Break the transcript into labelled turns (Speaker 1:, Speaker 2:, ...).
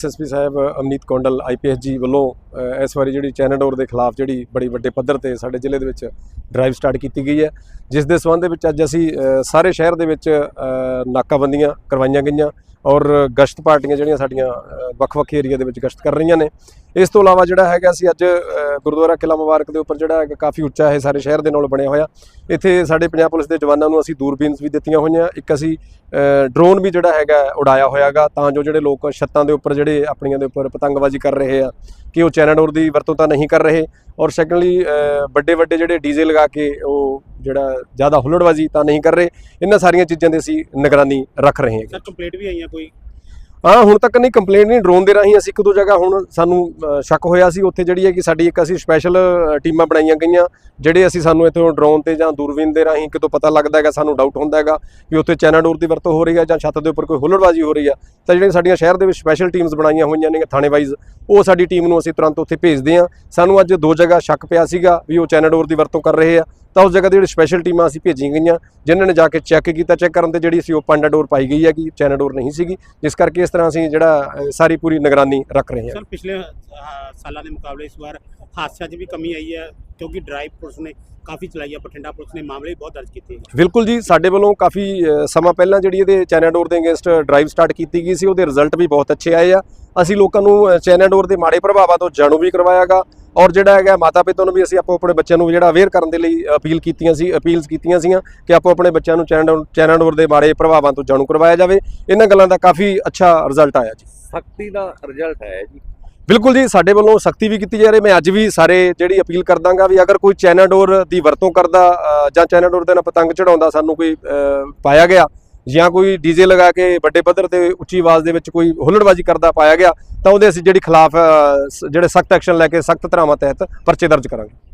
Speaker 1: SSP ਸਾਹਿਬ, Amneet Kondal IPS ji ਵੱਲੋਂ ਇਸ ਵਾਰੀ ਜਿਹੜੀ ਚੈਨਾਡੋਰ ਦੇ ਖਿਲਾਫ ਜਿਹੜੀ ਬੜੀ ਵੱਡੇ ਪੱਧਰ ਤੇ ਸਾਡੇ ਜ਼ਿਲ੍ਹੇ ਦੇ ਵਿੱਚ ਡਰਾਈਵ ਸਟਾਰਟ ਕੀਤੀ ਗਈ ਹੈ, ਜਿਸ ਦੇ ਸੰਬੰਧ ਦੇ ਵਿੱਚ ਅੱਜ ਅਸੀਂ ਸਾਰੇ ਸ਼ਹਿਰ ਦੇ ਵਿੱਚ ਨਾਕਾਬੰਦੀਆਂ ਕਰਵਾਈਆਂ ਗਈਆਂ ਔਰ ਗਸ਼ਤ ਪਾਰਟੀਆਂ ਜਿਹੜੀਆਂ ਸਾਡੀਆਂ ਵੱਖ-ਵੱਖ ਏਰੀਆ ਦੇ ਵਿੱਚ ਗਸ਼ਤ ਕਰ ਰਹੀਆਂ ਨੇ। ਇਸ ਤੋਂ ਇਲਾਵਾ ਜਿਹੜਾ ਹੈਗਾ ਅਸੀਂ ਅੱਜ ਗੁਰਦੁਆਰਾ ਕਿਲਾ ਮੁਬਾਰਕ ਦੇ ਉੱਪਰ ਜਿਹੜਾ ਹੈਗਾ ਕਾਫੀ ਉੱਚਾ ਹੈ ਸਾਰੇ ਸ਼ਹਿਰ ਦੇ ਨਾਲ ਬਣਿਆ ਹੋਇਆ। ਇੱਥੇ ਸਾਡੇ ਪੰਜਾਬ ਪੁਲਿਸ ਦੇ ਜਵਾਨਾਂ ਨੂੰ ਅਸੀਂ ਦੂਰਬੀਨਸ ਵੀ ਦਿੱਤੀਆਂ ਹੋਈਆਂ। ਇੱਕ ਅਸੀਂ ਡਰੋਨ ਵੀ ਜਿਹੜਾ ਹੈਗਾ ਉਡਾਇਆ ਹੋਇਆਗਾ ਤਾਂ ਜੋ ਜਿਹੜੇ ਲੋਕ ਛੱਤਾਂ ਦੇ ਉੱਪਰ ਜਿਹੜੇ ਆਪਣੀਆਂ ਦੇ ਉੱਪਰ ਪਤੰਗਬਾਜ਼ੀ ਕਰ ਰਹੇ ਆ, ਕਿ ਉਹ ਚੈਨਾਡੋਰ ਦੀ ਵਰਤੋਂ ਤਾਂ ਨਹੀਂ ਕਰ ਰਹੇ। ਔਰ ਸੈਕੰਡਲੀ ਵੱਡੇ ਵੱਡੇ ਜਿਹੜੇ ਡੀਜ਼ੇ ਲਗਾ ਕੇ ਉਹ ਜਿਹੜਾ ਜ਼ਿਆਦਾ ਹੁੱਲੜਬਾਜ਼ੀ ਤਾਂ ਨਹੀਂ ਕਰ ਰਹੇ। ਇਹਨਾਂ ਸਾਰੀਆਂ ਚੀਜ਼ਾਂ ਦੀ ਅਸੀਂ ਨਿਗਰਾਨੀ ਰੱਖ ਰਹੇ ਹਾਂ
Speaker 2: ਕੰਪਲੀਟ ਵੀ ਆਈਆਂ ਕੋਈ?
Speaker 1: ਹਾਂ, ਹੁਣ ਤੱਕ ਨਹੀਂ ਕੰਪਲੇਂਟ ਨਹੀਂ ਡਰੋਨ ਦੇ ਰਾਹੀਂ ਅਸੀਂ ਇੱਕ ਦੋ ਜਗ੍ਹਾ ਹੁਣ ਸਾਨੂੰ ਸ਼ੱਕ ਹੋਇਆ ਸੀ। ਉੱਥੇ ਜਿਹੜੀ ਹੈ ਕਿ ਸਾਡੀ ਇੱਕ ਅਸੀਂ ਸਪੈਸ਼ਲ ਟੀਮਾਂ ਬਣਾਈਆਂ ਗਈਆਂ, ਜਿਹੜੇ ਅਸੀਂ ਸਾਨੂੰ ਇੱਥੋਂ ਡਰੋਨ ਤੇ ਜਾਂ ਦੂਰਬੀਨ ਦੇ ਰਾਹੀਂ ਕਿਤੋਂ ਪਤਾ ਲੱਗਦਾ ਹੈਗਾ, ਸਾਨੂੰ ਡਾਊਟ ਹੁੰਦਾ ਹੈਗਾ ਵੀ ਉੱਥੇ ਚੈਨਾਡੋਰ ਦੀ ਵਰਤੋਂ ਹੋ ਰਹੀ ਹੈ ਜਾਂ ਛੱਤ ਦੇ ਉੱਪਰ ਕੋਈ ਹੁੱਲੜਬਾਜ਼ੀ ਹੋ ਰਹੀ ਹੈ। ਤਾਂ ਜਿਹੜੀਆਂ ਸਾਡੀਆਂ ਸ਼ਹਿਰ ਦੇ ਵਿੱਚ ਸਪੈਸ਼ਲ ਟੀਮਸ ਬਣਾਈਆਂ ਹੋਈਆਂ ਨੇ ਥਾਣੇ ਵਾਈਜ਼ ਉਹ ਸਾਡੀ ਟੀਮ ਨੂੰ ਅਸੀਂ ਤੁਰੰਤ ਉੱਥੇ ਭੇਜਦੇ ਹਾਂ। ਸਾਨੂੰ ਅੱਜ ਦੋ ਜਗ੍ਹਾ ਸ਼ੱਕ ਪਿਆ ਸੀਗਾ ਵੀ ਉਹ ਚੈਨਾਡੋਰ ਦੀ ਵਰਤੋਂ ਕਰ ਰਹੇ ਆ। ਤਾਂ ਉਸ ਜਗ੍ਹਾ ਦੀ ਜਿਹੜੀ ਸਪੈਸ਼ਲ ਟੀਮਾਂ ਅਸੀਂ ਭੇਜੀਆਂ ਗਈਆਂ ਜਿਨ੍ਹਾਂ ਨੇ ਜਾ ਕੇ ਚੈੱਕ ਕੀਤਾ ਚੈੱਕ ਕਰਨ ਤੇ ਜਿਹੜੀ ਅਸੀਂ ਉਹ ਪਾਂਡਾ ਡੋਰ ਪਾਈ ਗਈ ਹੈ ਕਿ ਚੈਨਾਡੋਰ ਨਹੀਂ ਸੀਗੀ ਜਿਸ ਕਰਕੇ ਇਸ ਤਰ੍ਹਾਂ ਅਸੀਂ ਜਿਹੜਾ ਸਾਰੀ ਪੂਰੀ ਨਿਗਰਾਨੀ ਰੱਖ ਰਹੇ ਹਾਂ।
Speaker 2: ਸਰ ਪਿਛਲੇ ਸਾਲਾਂ ਦੇ ਮੁਕਾਬਲੇ ਇਸ ਵਾਰ ਹਾਦਸਿਆਂ 'ਚ ਵੀ ਕਮੀ ਆਈ ਹੈ ਕਿਉਂਕਿ ਡਰਾਈਵ ਪੁਲਿਸ ਨੇ ਕਾਫੀ ਚਲਾਈ ਹੈ ਬਠਿੰਡਾ ਪੁਲਿਸ ਨੇ ਮਾਮਲੇ ਬਹੁਤ ਦਰਜ ਕੀਤੇ
Speaker 1: ਬਿਲਕੁਲ ਜੀ ਸਾਡੇ ਵੱਲੋਂ ਕਾਫੀ ਸਮਾਂ ਪਹਿਲਾਂ ਜਿਹੜੀ ਇਹਦੇ ਚੈਨਾਡੋਰ ਦੇ ਅਗੇਂਸਟ ਡਰਾਈਵ ਸਟਾਰਟ ਕੀਤੀ ਗਈ ਸੀ ਉਹਦੇ ਰਿਜ਼ਲਟ ਵੀ ਬਹੁਤ ਅੱਛੇ ਆਏ ਆ। ਅਸੀਂ ਲੋਕਾਂ ਨੂੰ ਅ, ਚੈਨਾਡੋਰ ਦੇ ਮਾੜੇ ਪ੍ਰਭਾਵਾਂ ਤੋਂ ਜਾਣੂ ਵੀ ਕਰਵਾਇਆਗਾ। ਔਰ ਜਿਹੜਾ ਹੈਗਾ ਮਾਤਾ ਪਿਤਾ ਨੂੰ ਵੀ ਅਸੀਂ ਆਪੋ ਆਪਣੇ ਬੱਚਿਆਂ ਨੂੰ ਜਿਹੜਾ ਅਵੇਅਰ ਕਰਨ ਦੇ ਲਈ ਅਪੀਲ ਕੀਤੀਆਂ ਸੀ ਅਪੀਲਸ ਕੀਤੀਆਂ ਸੀਆਂ ਕਿ ਆਪੋ ਆਪਣੇ ਬੱਚਿਆਂ ਨੂੰ ਚੈਨਾਡੋਰ ਚੈਨਾਡੋਰ ਦੇ ਮਾੜੇ ਪ੍ਰਭਾਵਾਂ ਤੋਂ ਜਾਣੂ ਕਰਵਾਇਆ ਜਾਵੇ। ਇਹਨਾਂ ਗੱਲਾਂ ਦਾ ਕਾਫੀ ਅੱਛਾ ਰਿਜ਼ਲਟ ਆਇਆ ਜੀ।
Speaker 3: ਸਖਤੀ ਦਾ ਰਿਜ਼ਲਟ ਹੈ ਜੀ।
Speaker 1: ਬਿਲਕੁਲ ਜੀ ਸਾਡੇ ਵੱਲੋਂ ਸਖਤੀ ਵੀ ਕੀਤੀ ਜਾ ਰਹੀ ਮੈਂ ਅੱਜ ਵੀ ਸਾਰੇ ਜਿਹੜੀ ਅਪੀਲ ਕਰਦਾਂਗਾ ਵੀ ਅਗਰ ਕੋਈ ਚੈਨਾਡੋਰ ਦੀ ਵਰਤੋਂ ਕਰਦਾ ਜਾਂ ਚੈਨਾਡੋਰ ਦੇ ਨਾਲ ਪਤੰਗ ਚੜਾਉਂਦਾ ਸਾਨੂੰ ਕੋਈ ਪਾਇਆ ਗਿਆ ਜਾਂ ਕੋਈ ਡੀਜੇ ਲਗਾ ਕੇ ਵੱਡੇ ਪੱਧਰ ਤੇ ਉੱਚੀ ਆਵਾਜ਼ ਦੇ ਵਿੱਚ ਕੋਈ ਹੁੱਲੜਬਾਜ਼ੀ ਕਰਦਾ ਪਾਇਆ ਗਿਆ, ਤਾਂ ਉਹਦੇ ਅਸੀਂ ਜਿਹੜੀ ਖਿਲਾਫ ਜਿਹੜੇ ਸਖਤ ਐਕਸ਼ਨ ਲੈ ਕੇ ਸਖਤ ਧਰਾਵਾਂ ਤਹਿਤ ਪਰਚੇ ਦਰਜ ਕਰਾਂਗੇ।